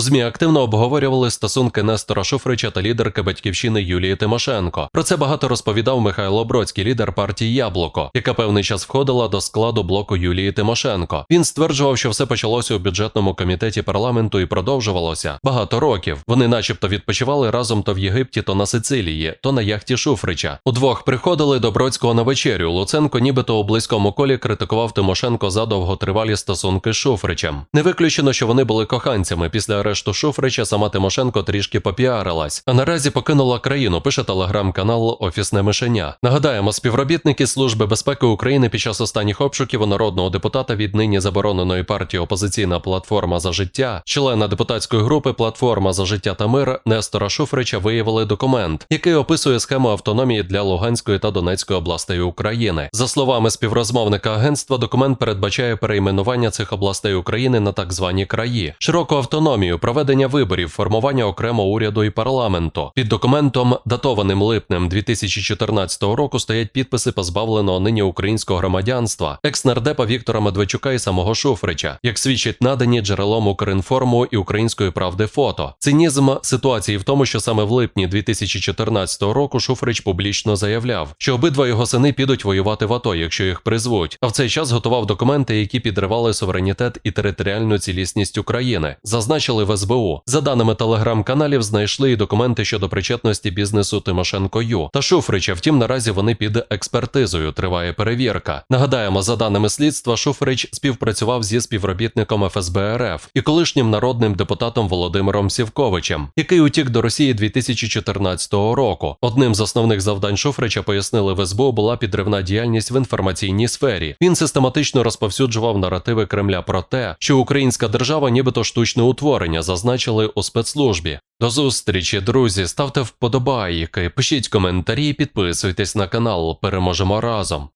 ЗМІ активно обговорювали стосунки Нестора Шуфрича та лідерки батьківщини Юлії Тимошенко. Про це багато розповідав Михайло Бродський, лідер партії Яблуко, яка певний час входила до складу блоку Юлії Тимошенко. Він стверджував, що все почалося у бюджетному комітеті парламенту і продовжувалося багато років. Вони, начебто, відпочивали разом то в Єгипті, то на Сицилії, то на яхті Шуфрича. Удвох приходили до Бродського на вечерю. Луценко, нібито у близькому колі критикував Тимошенко за довготривалі стосунки з Шуфричем. Не виключено, що вони були коханцями. Після арешту Шуфрича сама Тимошенко трішки попіарилась, а наразі покинула країну. Пише телеграм-канал Офісне мишеня. Нагадаємо, співробітники Служби безпеки України під час останніх обшуків у народного депутата від нині забороненої партії Опозиційна платформа за життя, члена депутатської групи Платформа за життя та мир Нестора Шуфрича виявили документ, який описує схему автономії для Луганської та Донецької областей України. За словами співрозмовника агентства, документ передбачає перейменування цих областей України на так звані краї, широку автономію, проведення виборів, формування окремо уряду і парламенту. Під документом, датованим липнем 2014 року, стоять підписи позбавленого нині українського громадянства, екс-нардепа Віктора Медведчука і самого Шуфрича, як свідчить надані джерелом Укрінформу і Української правди фото. Цинізм ситуації в тому, що саме в липні 2014 року Шуфрич публічно заявляв, що обидва його сини підуть воювати в АТО, якщо їх призвуть. А в цей час готував документи, які підривали суверенітет і територіальну цілісність України. Зазначили в СБУ. За даними телеграм-каналів, знайшли і документи щодо причетності бізнесу Тимошенко Ю та Шуфрича. Втім, наразі вони під експертизою. Триває перевірка. Нагадаємо, за даними слідства, Шуфрич співпрацював зі співробітником ФСБ РФ і колишнім народним депутатом Володимиром Сівковичем, який утік до Росії 2014 року. Одним з основних завдань Шуфрича пояснили в СБУ була підривна діяльність в інформаційній сфері. Він систематично розповсюджував наративи Кремля про те, що українська держава, нібито штучне утворення, зазначили у спецслужбі. До зустрічі, друзі. Ставте вподобайки, пишіть коментарі, підписуйтесь на канал. Переможемо разом.